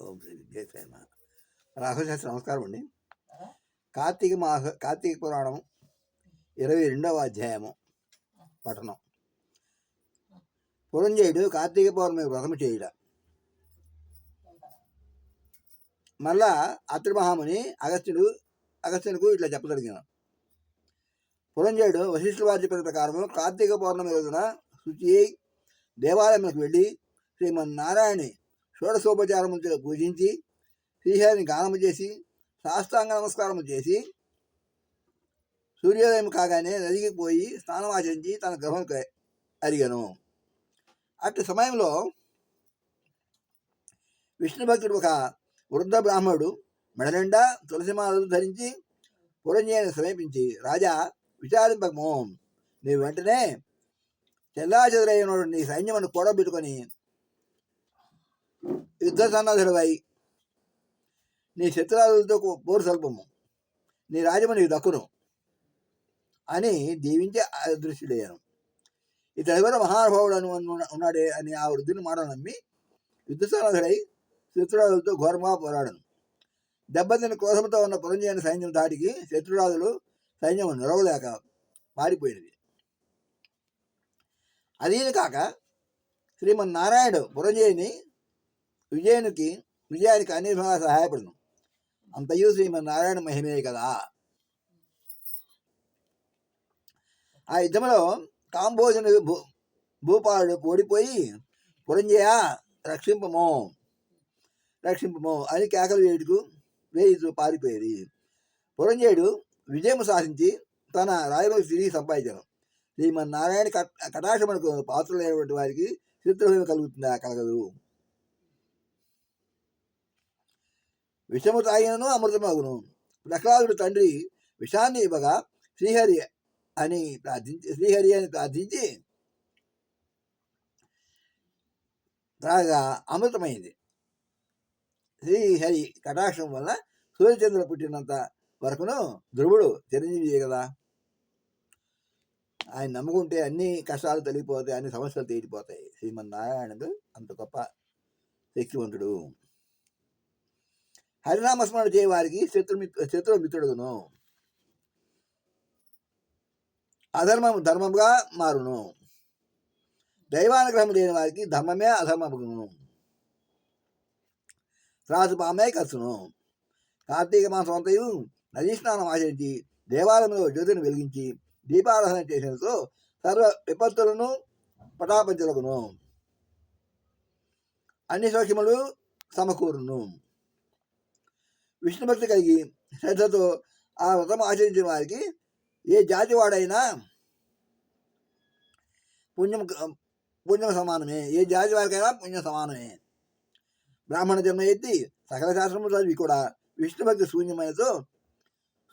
ఓం శ్రీ విద్యేశ్వర నమః. రాఘవశాస్త్రి నమస్కారం అండి. కార్తీక మాస కార్తీక పురాణం ఇరవై రెండవ అధ్యాయము పఠనం. పురంజయుడు కార్తీక పౌర్ణమి వ్రతము చేయుట. మళ్ళా అత్రి మహాముని అగస్త్యుడు అగస్త్యునికి ఇట్లా చెప్పగలిగిన పురంజయుడు వశిష్ఠ చెప్పిన ప్రకారము కార్తీక పౌర్ణమి రోజున శుచి అయి దేవాలయంలోకి వెళ్ళి శ్రీమన్నారాయణి షోడశోపచారములు పూజించి శ్రీహరిని గానము చేసి సాష్టాంగ నమస్కారము చేసి సూర్యోదయం కాగానే నదికి పోయి స్నానమాచరించి తన గ్రహం అరిగను అట్టి సమయంలో విష్ణు భక్తుడు ఒక వృద్ధ బ్రాహ్మణుడు మెడనిండా తులసిమాలను ధరించి పురంజయాన్ని సమీపించి రాజా విచారింపకము. నీవు వెంటనే చెల్లాచెదరైన నీ సైన్యమును కూడబెట్టుకొని యుద్ధ సన్నద్ధుడవై నీ శత్రులతో పోరు సల్పము నీ రాజ్యము నీకు దక్కును అని దీవించి అదృశ్యుడయ్యాను. ఇతడు ఎవరు మహానుభావుడు అని ఉన్నాడే అని ఆ వృద్ధుని మాట నమ్మి యుద్ధ సన్నద్ధుడై శత్రురాజులతో ఘోరంగా పోరాడను. దెబ్బతిని కోసంతో ఉన్న పురంజయని సైన్యం దాటికి శత్రురాజులు సైన్యం నిలవలేక పారిపోయినది అదీని కాక శ్రీమన్నారాయణుడు పురంజయుని విజయునికి విజయానికి అన్ని విధంగా సహాయపడును. అంతయు శ్రీమన్నారాయణ మహిమే కదా. ఆ యుద్ధంలో కాంబోజుని భూ భూపాలుడు ఓడిపోయి పురంజయ రక్షింపము రక్షింపము అని కేకలు వేయుటకు వేయితూ పారిపోయేది. పురంజయుడు విజయం సాధించి తన రాయలకు తిరిగి సంపాదించాను శ్రీమన్నారాయణ కట్ కటాక్షమునకు పాత్రలైనటువంటి వారికి చిత్రభూమి కలుగుతుందా కలగదు. విషము తాగినను అమృతమగును. ప్రహ్లాదుడు తండ్రి విషాన్ని ఇవ్వగా శ్రీహరి అని ప్రార్థించి శ్రీహరి అని ప్రార్థించి త్రాగా అమృతమైంది. శ్రీహరి కటాక్షం వల్ల సూర్యచంద్రుడు పుట్టినంత వరకును ధ్రువుడు చిరంజీవి కదా. ఆయన నమ్ముకుంటే అన్ని కష్టాలు తొలగిపోతాయి అన్ని సమస్యలు తీరిపోతాయి. శ్రీమన్నారాయణుడు అంత గొప్ప శక్తివంతుడు. హరినామస్మరణ చేయవారికి శత్రుమిత్ర శత్రు మిత్రుడును అధర్మం ధర్మంగా మారును. దైవానుగ్రహం లేని వారికి ధర్మమే అధర్మమును రాజుపామే కసును కార్తీక మాసం అంతయు నదీ స్నానం ఆచరించి దేవాలయంలో జ్యోతిని వెలిగించి దీపారాధన చేసినతో సర్వ విపత్తులను పటాపంచలకును అన్ని సౌఖ్యములు సమకూరును. విష్ణు భక్తి కలిగి శ్రద్ధతో ఆ వ్రతం ఆచరించిన వారికి ఏ జాతి వాడైనా పుణ్యం పుణ్యం సమానమే. ఏ జాతి వారికైనా పుణ్యం సమానమే. బ్రాహ్మణ జన్మ ఎత్తి సకల శాస్త్రము చదివి కూడా విష్ణు భక్తి శూన్యమైనతో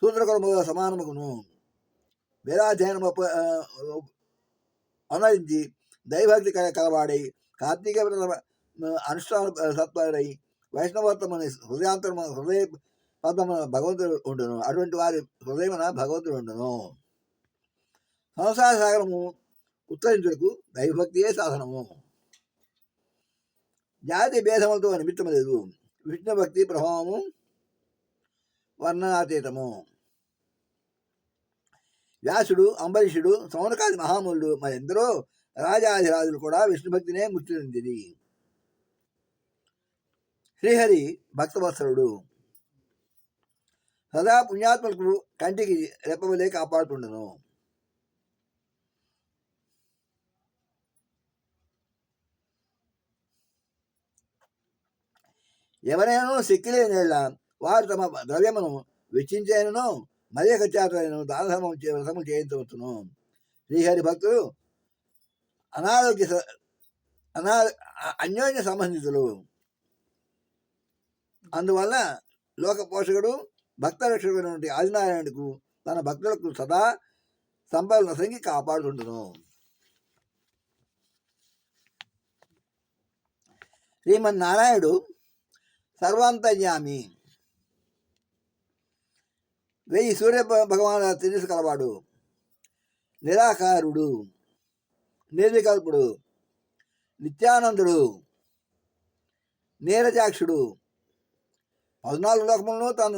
శూద్రకులము సమానముకును వేదాధ్యయనము అనుసరించి దైవభక్తి కలవాడై కార్తీక వ్రత అనుష్ఠాన సత్వరై వైష్ణవత్వం అనే హృదయాంతరం హృదయ పద్మమున భగవంతుడు ఉండును. అటువంటి వారి హృదయమున భగవంతుడు ఉండును. సంసార సాగరము ఉత్తరించుటకు దైవభక్తియే సాధనము. జాతి భేదములతో నిమిత్తం లేదు. విష్ణు భక్తి ప్రభావము వర్ణనాతీతము. వ్యాసుడు అంబరీషుడు సౌనకాది మహాములు మరెందరో రాజాధిరాజులు కూడా విష్ణు భక్తినే శ్రీహరి భక్తవత్సరుడు సదా పుణ్యాత్మలకు కంటికి రెప్పవలే కాపాడుతుండను. ఎవరైనా శక్తి లేనిళ్ళ వారు తమ ద్రవ్యమును వెచ్చించేనను మరి ఒక దానధర్మం చే వ్రతము చేయించవచ్చును. శ్రీహరి భక్తులు అనారోగ్య స- అనా అన్యోన్య సంబంధితులు. అందువల్ల లోక పోషకుడు భక్త రక్షకుడు ఆదినారాయణుడికు తన భక్తులకు సదా సంపదలు నసంగి కాపాడుతుంటును శ్రీమన్నారాయణుడు సర్వాంతర్యామి. వెయ్యి సూర్య భగవాను తెలుసు కలవాడు. నిరాకారుడు. నిర్వికల్పుడు. నిత్యానందుడు. నీరజాక్షుడు. పద్నాలుగు లోకములను తను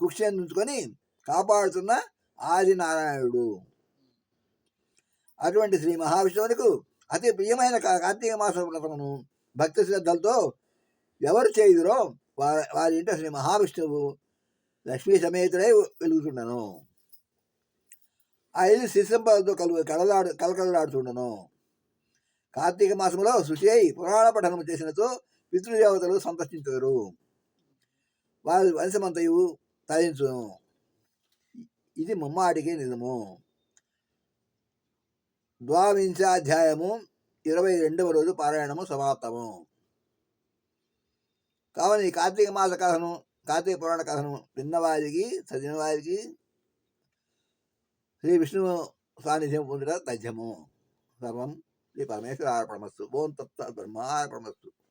కృషి ఉంచుకొని కాపాడుతున్న ఆదినారాయణుడు. అటువంటి శ్రీ మహావిష్ణువునికి అతి ప్రియమైన కార్తీక మాస వ్రతమును భక్తి శ్రద్ధలతో ఎవరు చేయుదురో వారి వారి ఇంట శ్రీ మహావిష్ణువు లక్ష్మీ సమేతుడై వెలుగుతుండను. ఆ ఇల్లు శిశంపలతో కలు కలలాడు కలకలలాడుతుండను. కార్తీక మాసంలో శుచి అయి పురాణ పఠనం చేసినతో పితృదేవతలు సంతర్శించారు వారి వంశమంతయు తరించును ఇది ముమ్మాటికి నిజము. ద్వావింశాధ్యాయము ఇరవై రెండవ రోజు పారాయణము సమాప్తము. కావున ఈ కార్తీక మాస కథను కార్తీక పురాణ కథను విన్నవారికి చదివిన వారికి శ్రీ విష్ణువు సాన్నిధ్యం పొందుట తథ్యము. సర్వం శ్రీ పరమేశ్వర ఆర్పణమస్తు ఓం తత్వ బ్రహ్మార్పణమస్తు